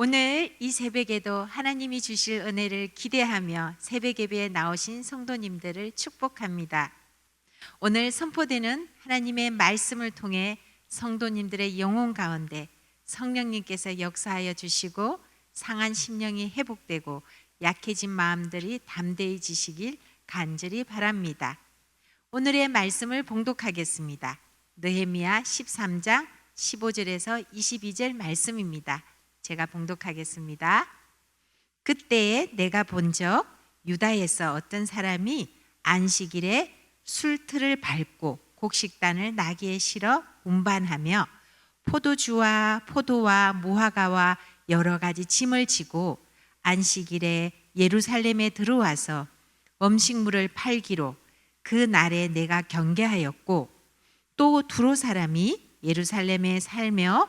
오늘 이 새벽에도 하나님이 주실 은혜를 기대하며 새벽 예배에 나오신 성도님들을 축복합니다. 오늘 선포되는 하나님의 말씀을 통해 성도님들의 영혼 가운데 성령님께서 역사하여 주시고 상한 심령이 회복되고 약해진 마음들이 담대해지시길 간절히 바랍니다. 오늘의 말씀을 봉독하겠습니다. 느헤미야 13장 15절에서 22절 말씀입니다. 제가 봉독하겠습니다. 그때에 내가 본 적 유다에서 어떤 사람이 안식일에 술틀을 밟고 곡식단을 나귀에 실어 운반하며 포도주와 포도와 무화과와 여러 가지 짐을 지고 안식일에 예루살렘에 들어와서 음식물을 팔기로 그 날에 내가 경계하였고 또 두로 사람이 예루살렘에 살며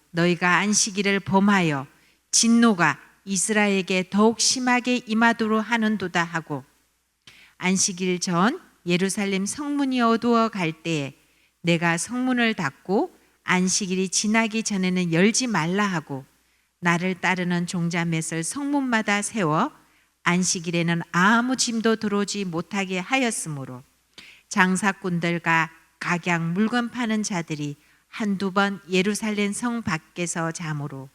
너희가 안식일을 범하여 진노가 이스라엘에게 더욱 심하게 임하도록 하는도다 하고 안식일 전 예루살렘 성문이 어두워 갈 때에 내가 성문을 닫고 안식일이 지나기 전에는 열지 말라 하고 나를 따르는 종자 맷을 성문마다 세워 안식일에는 아무 짐도 들어오지 못하게 하였으므로 장사꾼들과 각양 물건 파는 자들이 한두 번 예루살렘 성 밖에서 잠으로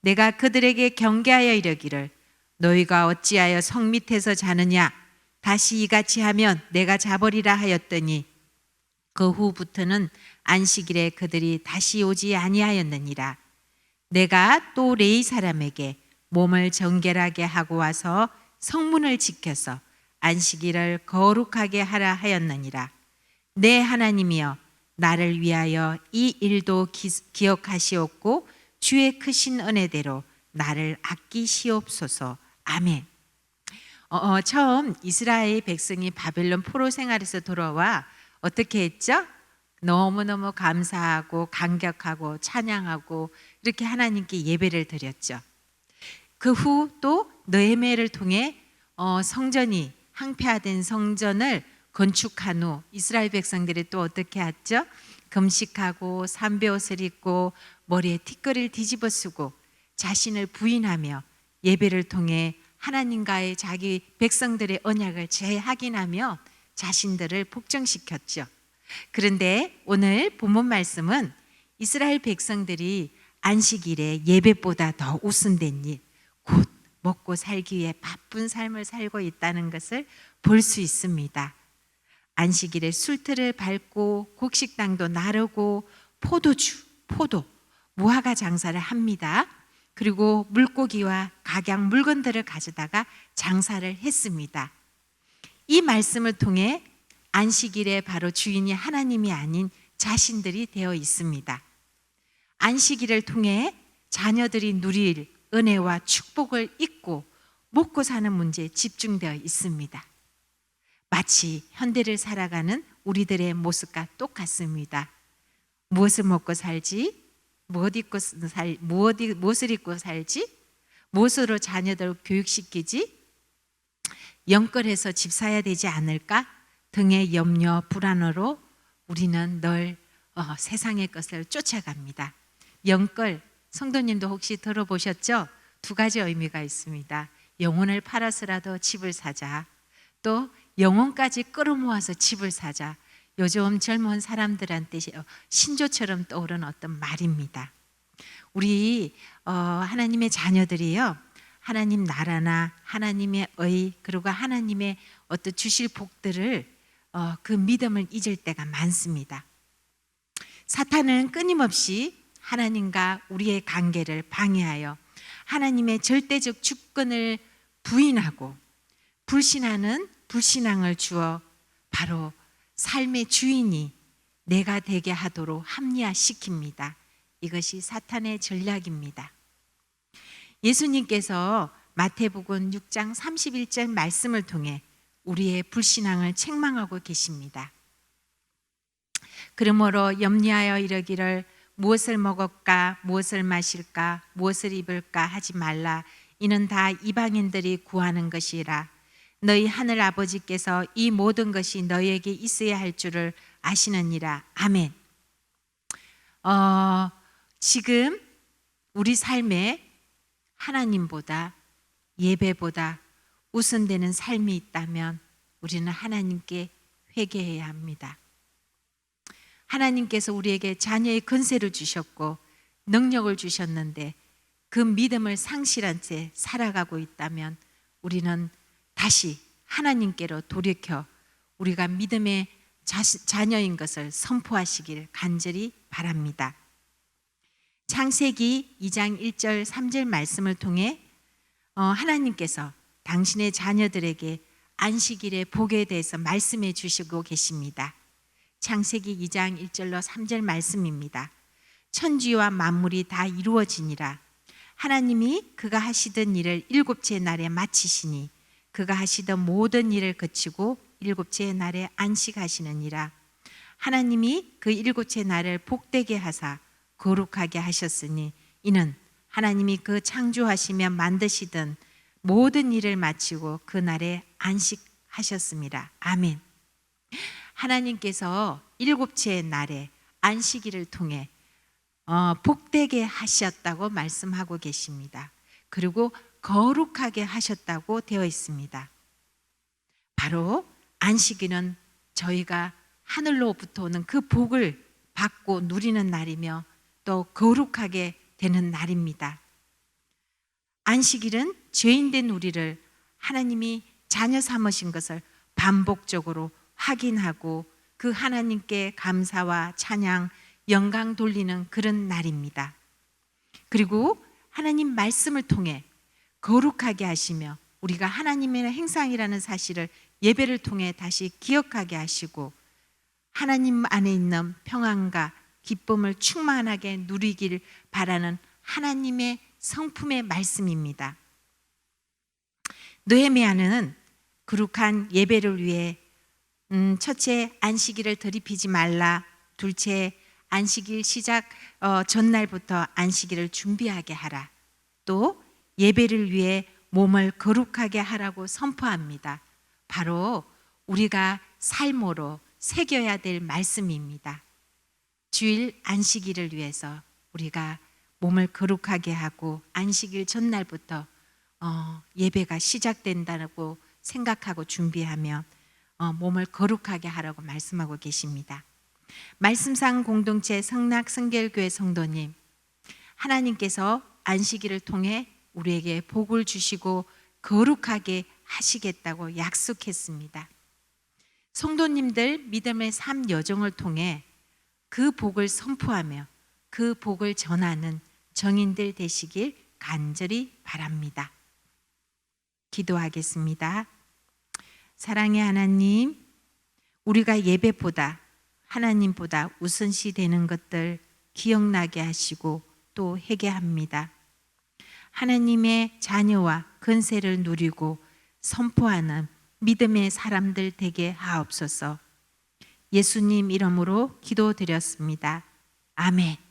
내가 그들에게 경계하여 이르기를 너희가 어찌하여 성 밑에서 자느냐? 다시 이같이 하면 내가 자버리라 하였더니 그 후부터는 안식일에 그들이 다시 오지 아니하였느니라. 내가 또 레이 사람에게 몸을 정결하게 하고 와서 성문을 지켜서 안식일을 거룩하게 하라 하였느니라. 내 하나님이여 나를 위하여 이 일도 기, 기억하시옵고 주의 크신 은혜대로 나를 아끼시옵소서 아멘. 어, 어, 처음 이스라엘 백성이 바벨론 포로 생활에서 돌아와 어떻게 했죠? 너무너무 감사하고 감격하고 찬양하고 이렇게 하나님께 예배를 드렸죠. 그 후 또 느헤미야를 통해 어, 성전이 항폐화된 성전을 건축한 후 이스라엘 백성들이 또 어떻게 했죠? 금식하고 삼배 옷을 입고 머리에 티끌을 뒤집어 쓰고 자신을 부인하며 예배를 통해 하나님과의 자기 백성들의 언약을 재확인하며 자신들을 복정시켰죠. 그런데 오늘 본문 말씀은 이스라엘 백성들이 안식일에 예배보다 더 우선된 일, 곧 먹고 살기 위해 바쁜 삶을 살고 있다는 것을 볼 수 있습니다. 안식일에 술틀을 밟고 곡식당도 나르고 포도주, 포도, 무화과 장사를 합니다. 그리고 물고기와 각양 물건들을 가져다가 장사를 했습니다. 이 말씀을 통해 안식일에 바로 주인이 하나님이 아닌 자신들이 되어 있습니다. 안식일을 통해 자녀들이 누릴 은혜와 축복을 잊고 먹고 사는 문제에 집중되어 있습니다. 마치 현대를 살아가는 우리들의 모습과 똑같습니다. 무엇을 먹고 살지? 무엇 입고 살 무엇 무엇을 입고 살지? 무엇으로 자녀들 교육시키지? 영끌해서 집 사야 되지 않을까? 등의 염려 불안으로 우리는 늘 어, 세상의 것을 쫓아갑니다. 영끌 성도님도 혹시 들어보셨죠? 두 가지 의미가 있습니다. 영혼을 팔아서라도 집을 사자. 또 영혼까지 끌어모아서 집을 사자. 요즘 젊은 사람들한테 신조처럼 떠오르는 어떤 말입니다. 우리 어, 하나님의 자녀들이요. 하나님 나라나 하나님의 의 그리고 하나님의 어떤 주실 복들을 어, 그 믿음을 잊을 때가 많습니다. 사탄은 끊임없이 하나님과 우리의 관계를 방해하여 하나님의 절대적 주권을 부인하고 불신하는 불신앙을 주어 바로 삶의 주인이 내가 되게 하도록 합리화시킵니다. 이것이 사탄의 전략입니다. 예수님께서 마태복음 6장 31절 말씀을 통해 우리의 불신앙을 책망하고 계십니다. 그러므로 염려하여 이르기를 무엇을 먹을까 무엇을 마실까 무엇을 입을까 하지 말라 이는 다 이방인들이 구하는 것이라 너희 하늘 아버지께서 이 모든 것이 너희에게 있어야 할 줄을 아시느니라 아멘. 어, 지금 우리 삶에 하나님보다 예배보다 우선되는 삶이 있다면 우리는 하나님께 회개해야 합니다. 하나님께서 우리에게 자녀의 근세를 주셨고 능력을 주셨는데 그 믿음을 상실한 채 살아가고 있다면 우리는 다시 하나님께로 돌이켜 우리가 믿음의 자녀인 것을 선포하시길 간절히 바랍니다. 창세기 2장 1절 3절 말씀을 통해 어, 하나님께서 당신의 자녀들에게 안식일의 복에 대해서 말씀해 주시고 계십니다. 창세기 2장 1절로 3절 말씀입니다. 천지와 만물이 다 이루어지니라. 하나님이 그가 하시던 일을 일곱째 날에 마치시니 그가 하시던 모든 일을 그치고 일곱째 날에 안식하시느니라. 하나님이 그 일곱째 날을 복되게 하사 거룩하게 하셨으니 이는 하나님이 그 창조하시며 만드시던 모든 일을 마치고 그 날에 안식하셨습니다. 아멘. 하나님께서 일곱째 날에 안식일을 통해 어, 복되게 하셨다고 말씀하고 계십니다. 그리고 거룩하게 하셨다고 되어 있습니다. 바로 안식일은 저희가 하늘로부터 오는 그 복을 받고 누리는 날이며 또 거룩하게 되는 날입니다. 안식일은 죄인된 우리를 하나님이 자녀 삼으신 것을 반복적으로 확인하고 그 하나님께 감사와 찬양, 영광 돌리는 그런 날입니다. 그리고 하나님 말씀을 통해 거룩하게 하시며 우리가 하나님의 행상이라는 사실을 예배를 통해 다시 기억하게 하시고 하나님 안에 있는 평안과 기쁨을 충만하게 누리길 바라는 하나님의 성품의 말씀입니다. 느헤미야는 거룩한 예배를 위해 음, 첫째 안식일을 더럽히지 말라. 둘째 안식일 시작 어, 전날부터 안식일을 준비하게 하라. 또 예배를 위해 몸을 거룩하게 하라고 선포합니다. 바로 우리가 삶으로 새겨야 될 말씀입니다. 주일 안식일을 위해서 우리가 몸을 거룩하게 하고 안식일 전날부터 어, 예배가 시작된다고 생각하고 준비하며 어, 몸을 거룩하게 하라고 말씀하고 계십니다. 말씀상 공동체 성낙 성결교회 성도님, 하나님께서 안식일을 통해 우리에게 복을 주시고 거룩하게 하시겠다고 약속했습니다. 성도님들 믿음의 삶 여정을 통해 그 복을 선포하며 그 복을 전하는 정인들 되시길 간절히 바랍니다. 기도하겠습니다. 사랑의 하나님, 우리가 예배보다 하나님보다 우선시 되는 것들 기억나게 하시고 또 회개합니다. 하나님의 자녀와 근세를 누리고 선포하는 믿음의 사람들 되게 하옵소서. 예수님 이름으로 기도드렸습니다. 아멘.